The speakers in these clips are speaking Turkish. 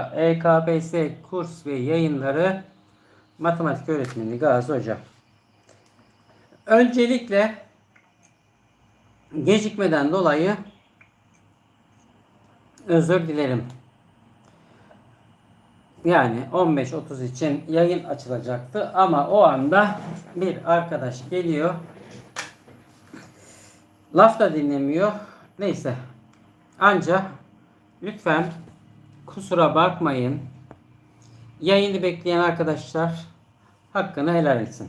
EKBS kurs ve yayınları matematik öğretmeni Gazi Hoca. Öncelikle gecikmeden dolayı özür dilerim. Yani 15.30 için yayın açılacaktı ama o anda bir arkadaş geliyor. Laf da dinlemiyor. Neyse. Ancak lütfen kusura bakmayın. Yayını bekleyen arkadaşlar hakkını helal etsin.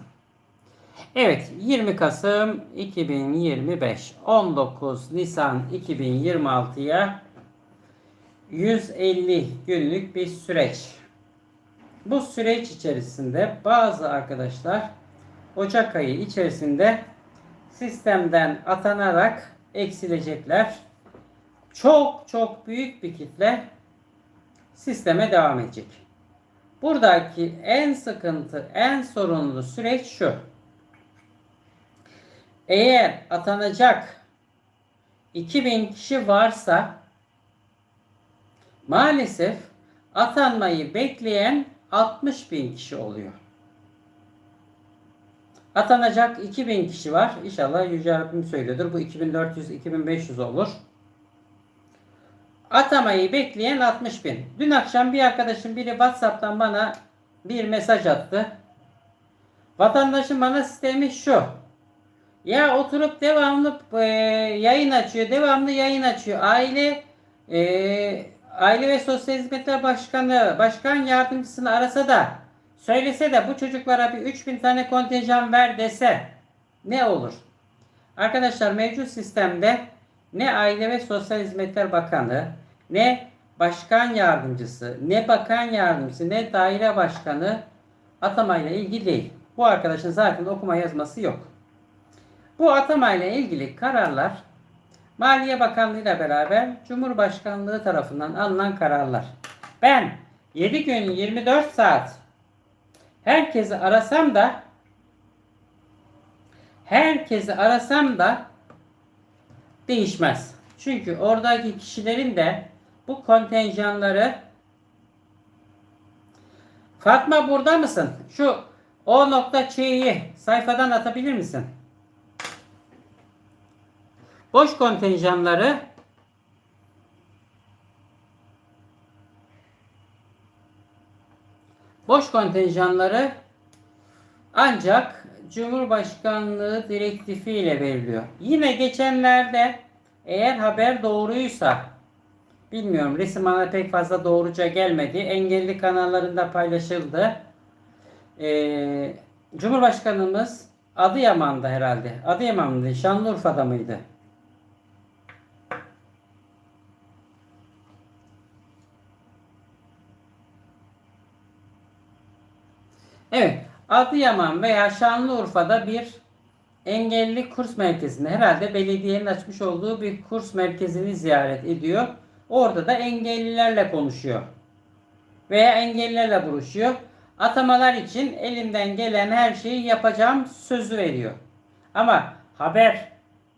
Evet 20 Kasım 2025 19 Nisan 2026'ya 150 günlük bir süreç. Bu süreç içerisinde bazı arkadaşlar Ocak ayı içerisinde sistemden atanarak eksilecekler. Çok çok büyük bir kitle sisteme devam edecek. Buradaki en sıkıntı, en sorunlu süreç şu. Eğer atanacak 2000 kişi varsa maalesef atanmayı bekleyen 60 bin kişi oluyor. Atanacak 2000 kişi var. İnşallah Yüce Rabbim söylüyordur. Bu 2400-2500 olur. Atamayı bekleyen 60 bin. Dün akşam bir arkadaşım biri WhatsApp'tan bana bir mesaj attı. Vatandaşın bana sistemi şu. Ya oturup devamlı e, yayın açıyor. Devamlı yayın açıyor. Aile e, Aile ve Sosyal Hizmetler Başkanı, Başkan Yardımcısını arasa da söylese de bu çocuklara bir 3000 tane kontenjan ver dese ne olur? Arkadaşlar mevcut sistemde ne Aile ve Sosyal Hizmetler Bakanı, ne Başkan Yardımcısı, ne Bakan Yardımcısı, ne Daire Başkanı atamayla ilgili değil. Bu arkadaşın zaten okuma yazması yok. Bu atamayla ilgili kararlar Maliye Bakanlığı ile beraber Cumhurbaşkanlığı tarafından alınan kararlar. Ben 7 gün 24 saat herkesi arasam da herkesi arasam da değişmez. Çünkü oradaki kişilerin de bu kontenjanları Fatma burada mısın? Şu o nokta Ç'yi sayfadan atabilir misin? Boş kontenjanları boş kontenjanları ancak Cumhurbaşkanlığı direktifi ile veriliyor. Yine geçenlerde eğer haber doğruysa bilmiyorum resim bana pek fazla doğruca gelmedi. Engelli kanallarında paylaşıldı. Ee, Cumhurbaşkanımız Adıyaman'da herhalde. Adıyaman'da, Şanlıurfa'da mıydı? Evet. Adıyaman veya Şanlıurfa'da bir engelli kurs merkezinde herhalde belediyenin açmış olduğu bir kurs merkezini ziyaret ediyor. Orada da engellilerle konuşuyor. Veya engellilerle buluşuyor. Atamalar için elimden gelen her şeyi yapacağım sözü veriyor. Ama haber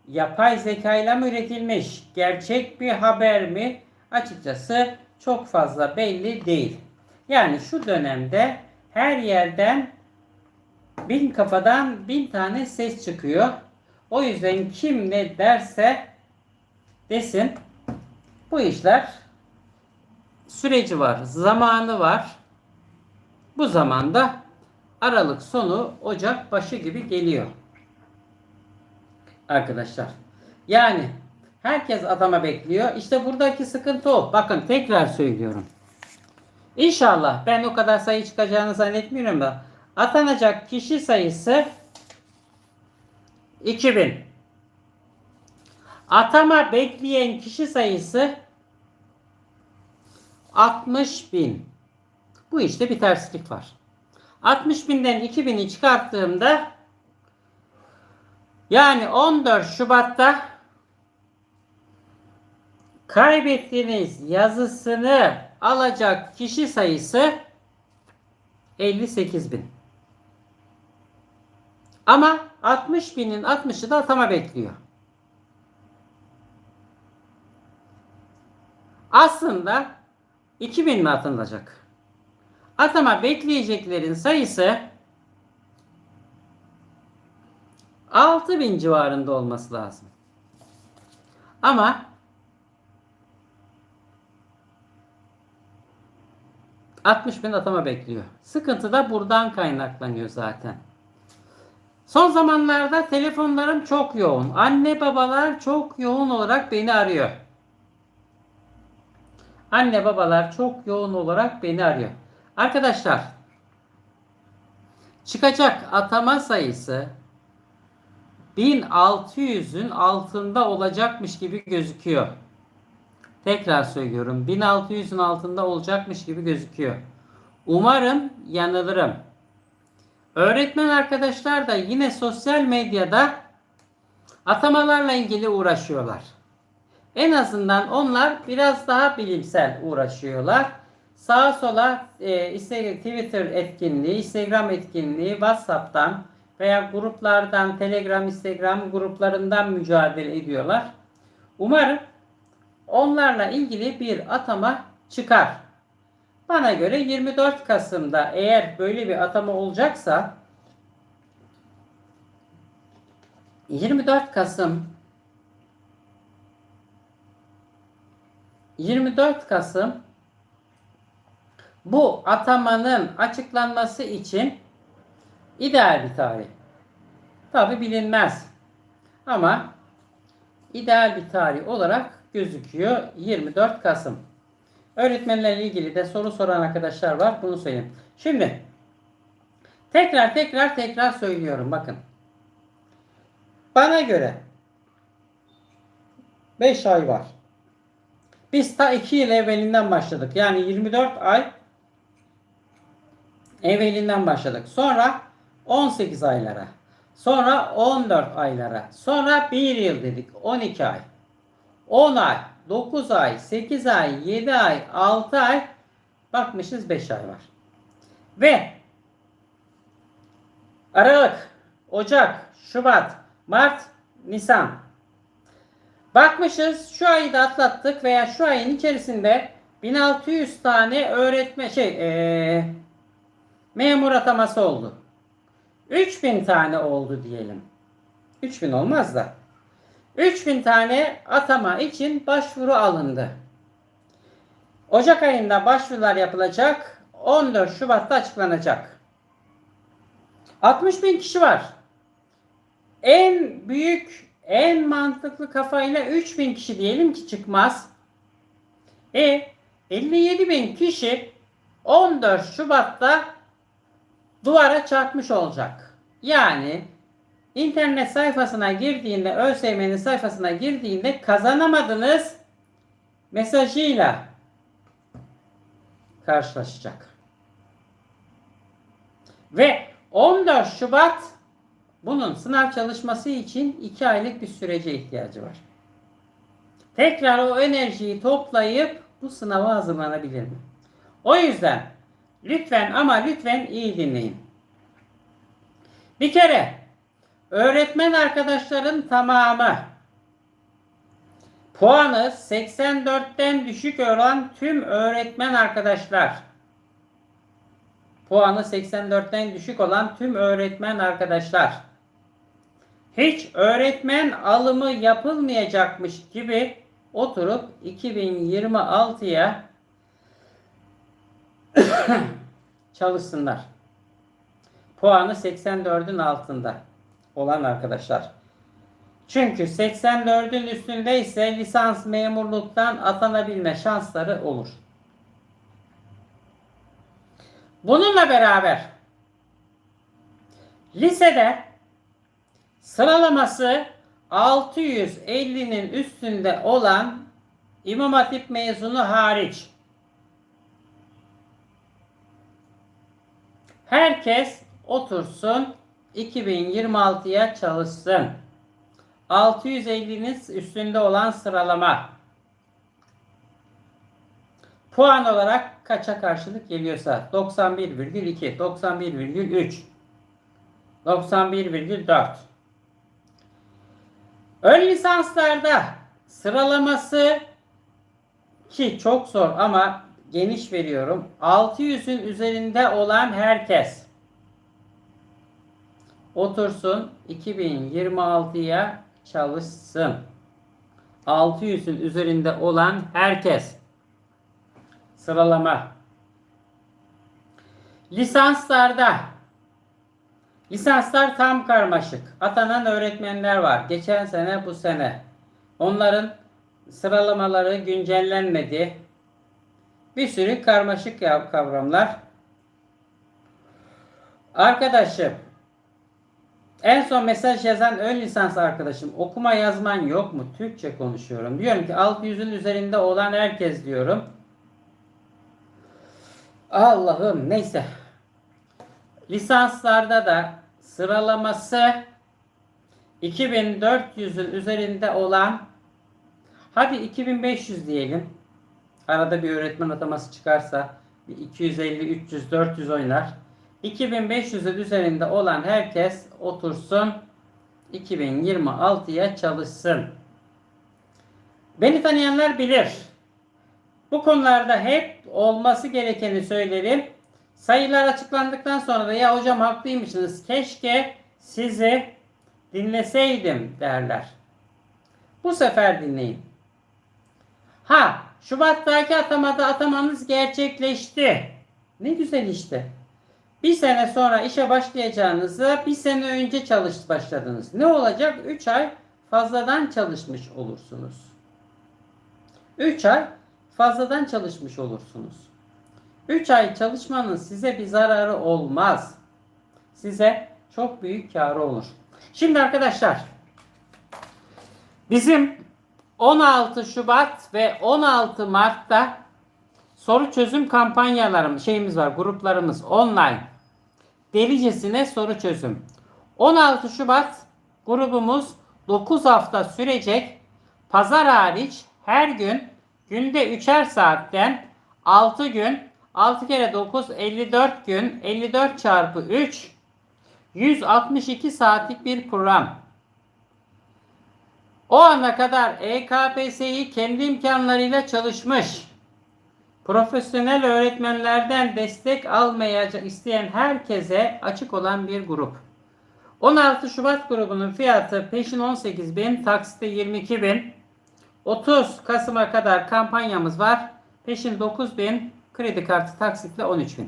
yapay zeka ile mi üretilmiş, gerçek bir haber mi açıkçası çok fazla belli değil. Yani şu dönemde her yerden bin kafadan bin tane ses çıkıyor. O yüzden kim ne derse desin bu işler süreci var, zamanı var. Bu zamanda Aralık sonu Ocak başı gibi geliyor. Arkadaşlar. Yani herkes adama bekliyor. İşte buradaki sıkıntı o. Bakın tekrar söylüyorum. İnşallah ben o kadar sayı çıkacağını zannetmiyorum da atanacak kişi sayısı 2000. Atama bekleyen kişi sayısı 60 bin. Bu işte bir terslik var. 60 binden 2000'i çıkarttığımda yani 14 Şubat'ta kaybettiğiniz yazısını alacak kişi sayısı 58 bin. Ama 60 binin 60'ı da atama bekliyor. Aslında 2000 mi atanacak? Atama bekleyeceklerin sayısı 6000 civarında olması lazım. Ama ...60 bin atama bekliyor. Sıkıntı da buradan kaynaklanıyor zaten. Son zamanlarda telefonlarım çok yoğun. Anne babalar çok yoğun olarak beni arıyor. Anne babalar çok yoğun olarak beni arıyor. Arkadaşlar çıkacak atama sayısı 1600'ün altında olacakmış gibi gözüküyor. Tekrar söylüyorum. 1600'ün altında olacakmış gibi gözüküyor. Umarım yanılırım. Öğretmen arkadaşlar da yine sosyal medyada atamalarla ilgili uğraşıyorlar. En azından onlar biraz daha bilimsel uğraşıyorlar. Sağa sola e, Twitter etkinliği, Instagram etkinliği, WhatsApp'tan veya gruplardan, Telegram, Instagram gruplarından mücadele ediyorlar. Umarım onlarla ilgili bir atama çıkar. Bana göre 24 Kasım'da eğer böyle bir atama olacaksa 24 Kasım 24 Kasım bu atamanın açıklanması için ideal bir tarih. Tabi bilinmez. Ama ideal bir tarih olarak gözüküyor 24 Kasım. Öğretmenlerle ilgili de soru soran arkadaşlar var. Bunu söyleyeyim. Şimdi tekrar tekrar tekrar söylüyorum. Bakın. Bana göre 5 ay var. Biz ta 2 yıl evvelinden başladık. Yani 24 ay evvelinden başladık. Sonra 18 aylara. Sonra 14 aylara. Sonra 1 yıl dedik. 12 ay. 10 ay. 9 ay. 8 ay. 7 ay. 6 ay. Bakmışız 5 ay var. Ve Aralık, Ocak, Şubat, Mart, Nisan. Bakmışız şu ayı da atlattık veya şu ayın içerisinde 1600 tane öğretme şey ee, memur ataması oldu. 3000 tane oldu diyelim. 3000 olmaz da. 3000 tane atama için başvuru alındı. Ocak ayında başvurular yapılacak. 14 Şubat'ta açıklanacak. 60 bin kişi var. En büyük, en mantıklı kafayla 3000 kişi diyelim ki çıkmaz. E 57 bin kişi 14 Şubat'ta duvara çarpmış olacak. Yani internet sayfasına girdiğinde, ÖSYM'nin sayfasına girdiğinde kazanamadınız mesajıyla karşılaşacak. Ve 14 Şubat bunun sınav çalışması için 2 aylık bir sürece ihtiyacı var. Tekrar o enerjiyi toplayıp bu sınava hazırlanabilir mi? O yüzden lütfen ama lütfen iyi dinleyin. Bir kere öğretmen arkadaşların tamamı puanı 84'ten düşük olan tüm öğretmen arkadaşlar puanı 84'ten düşük olan tüm öğretmen arkadaşlar hiç öğretmen alımı yapılmayacakmış gibi oturup 2026'ya çalışsınlar. Puanı 84'ün altında olan arkadaşlar. Çünkü 84'ün üstünde ise lisans memurluktan atanabilme şansları olur. Bununla beraber lisede sıralaması 650'nin üstünde olan İmam Hatip mezunu hariç herkes otursun 2026'ya çalışsın. 650'nin üstünde olan sıralama puan olarak kaça karşılık geliyorsa 91,2, 91,3, 91,4. Ön lisanslarda sıralaması ki çok zor ama geniş veriyorum. 600'ün üzerinde olan herkes otursun 2026'ya çalışsın. 600'ün üzerinde olan herkes sıralama lisanslarda lisanslar tam karmaşık. Atanan öğretmenler var. Geçen sene bu sene. Onların sıralamaları güncellenmedi. Bir sürü karmaşık kavramlar. Arkadaşım en son mesaj yazan ön lisans arkadaşım okuma yazman yok mu? Türkçe konuşuyorum. Diyorum ki 600'ün üzerinde olan herkes diyorum. Allah'ım neyse. Lisanslarda da sıralaması 2400'ün üzerinde olan hadi 2500 diyelim. Arada bir öğretmen ataması çıkarsa bir 250, 300, 400 oynar. 2500'ün üzerinde olan herkes otursun 2026'ya çalışsın. Beni tanıyanlar bilir. Bu konularda hep olması gerekeni söylerim. Sayılar açıklandıktan sonra da ya hocam haklıymışsınız keşke sizi dinleseydim derler. Bu sefer dinleyin. Ha Şubat'taki atamada atamanız gerçekleşti. Ne güzel işte. Bir sene sonra işe başlayacağınızı bir sene önce çalış başladınız. Ne olacak? 3 ay fazladan çalışmış olursunuz. 3 ay fazladan çalışmış olursunuz. 3 ay çalışmanın size bir zararı olmaz. Size çok büyük karı olur. Şimdi arkadaşlar bizim 16 Şubat ve 16 Mart'ta soru çözüm kampanyalarımız şeyimiz var gruplarımız online. Delicesine soru çözüm. 16 Şubat grubumuz 9 hafta sürecek. Pazar hariç her gün günde 3'er saatten 6 gün 6 kere 9 54 gün 54 çarpı 3 162 saatlik bir program. O ana kadar EKPS'yi kendi imkanlarıyla çalışmış, profesyonel öğretmenlerden destek almaya isteyen herkese açık olan bir grup. 16 Şubat grubunun fiyatı peşin 18.000, taksite 22.000. 30 Kasım'a kadar kampanyamız var. Peşin 9.000, kredi kartı taksitle 13.000.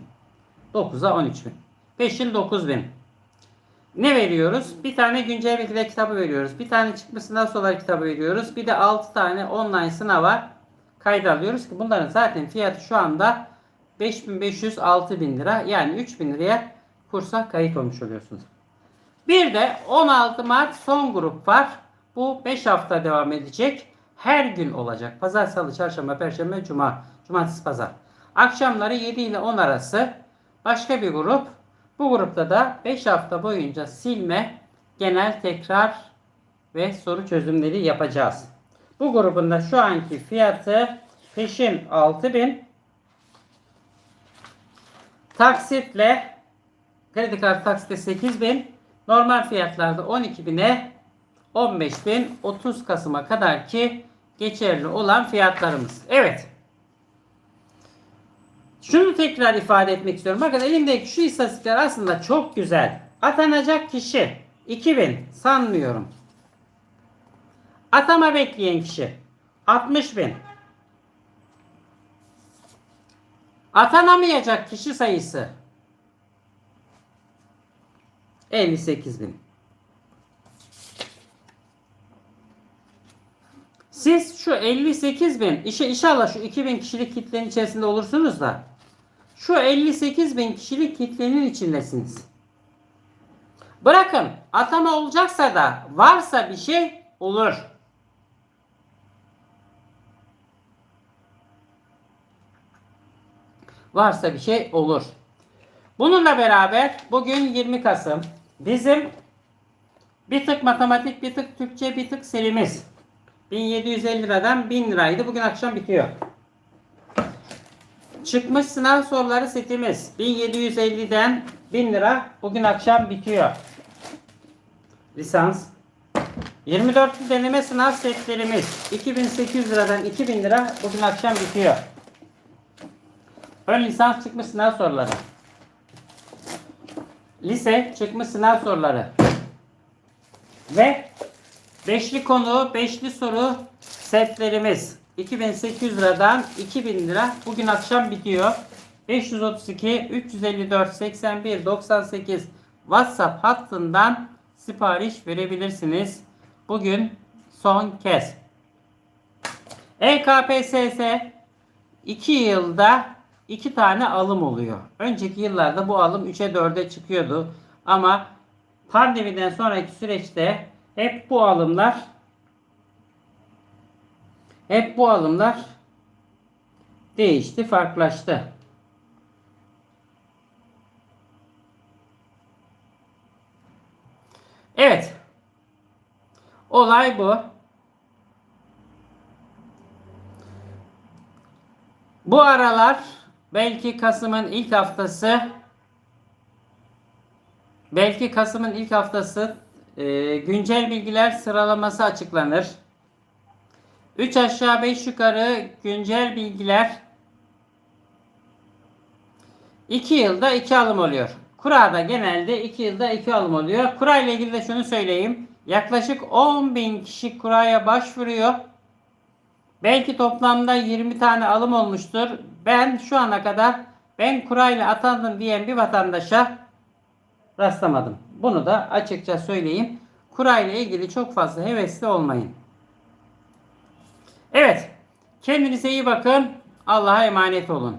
9'a 13.000. Peşin 9.000. Ne veriyoruz? Bir tane güncel bilgiler kitabı veriyoruz. Bir tane çıkmış sınav soruları kitabı veriyoruz. Bir de 6 tane online sınava kayda alıyoruz ki bunların zaten fiyatı şu anda 5500-6000 lira. Yani 3000 liraya kursa kayıt olmuş oluyorsunuz. Bir de 16 Mart son grup var. Bu 5 hafta devam edecek. Her gün olacak. Pazar, salı, çarşamba, perşembe, cuma. Cumartesi, pazar. Akşamları 7 ile 10 arası başka bir grup. Bu grupta da 5 hafta boyunca silme, genel tekrar ve soru çözümleri yapacağız. Bu grubun da şu anki fiyatı peşin 6000 taksitle kredi kartı taksitle 8000 normal fiyatlarda 12000'e 15000 30 Kasım'a kadar ki geçerli olan fiyatlarımız. Evet. Şunu tekrar ifade etmek istiyorum. Bakın elimdeki şu istatistikler aslında çok güzel. Atanacak kişi 2000 sanmıyorum. Atama bekleyen kişi 60 bin. Atanamayacak kişi sayısı 58 bin. Siz şu 58 bin, inşallah şu 2000 kişilik kitlenin içerisinde olursunuz da şu 58 bin kişilik kitlenin içindesiniz. Bırakın atama olacaksa da varsa bir şey olur. Varsa bir şey olur. Bununla beraber bugün 20 Kasım bizim bir tık matematik, bir tık Türkçe, bir tık serimiz. 1750 liradan 1000 liraydı. Bugün akşam bitiyor. Çıkmış sınav soruları setimiz 1750'den 1000 lira. Bugün akşam bitiyor. Lisans. 24 deneme sınav setlerimiz 2800 liradan 2000 lira bugün akşam bitiyor. Ön lisans çıkmış sınav soruları. Lise çıkmış sınav soruları. Ve beşli konu, beşli soru setlerimiz 2800 liradan 2000 lira. Bugün akşam bitiyor. 532 354 81 98 WhatsApp hattından sipariş verebilirsiniz. Bugün son kez. EKPSS 2 yılda 2 tane alım oluyor. Önceki yıllarda bu alım 3'e 4'e çıkıyordu. Ama pandemiden sonraki süreçte hep bu alımlar hep bu alımlar değişti, farklılaştı. Evet. Olay bu. Bu aralar belki Kasım'ın ilk haftası belki Kasım'ın ilk haftası e, güncel bilgiler sıralaması açıklanır. 3 aşağı 5 yukarı güncel bilgiler 2 yılda 2 alım oluyor. Kura'da genelde 2 yılda 2 alım oluyor. Kura ile ilgili de şunu söyleyeyim. Yaklaşık 10 bin kişi kuraya başvuruyor. Belki toplamda 20 tane alım olmuştur. Ben şu ana kadar ben kurayla atandım diyen bir vatandaşa rastlamadım. Bunu da açıkça söyleyeyim. Kurayla ilgili çok fazla hevesli olmayın. Evet. Kendinize iyi bakın. Allah'a emanet olun.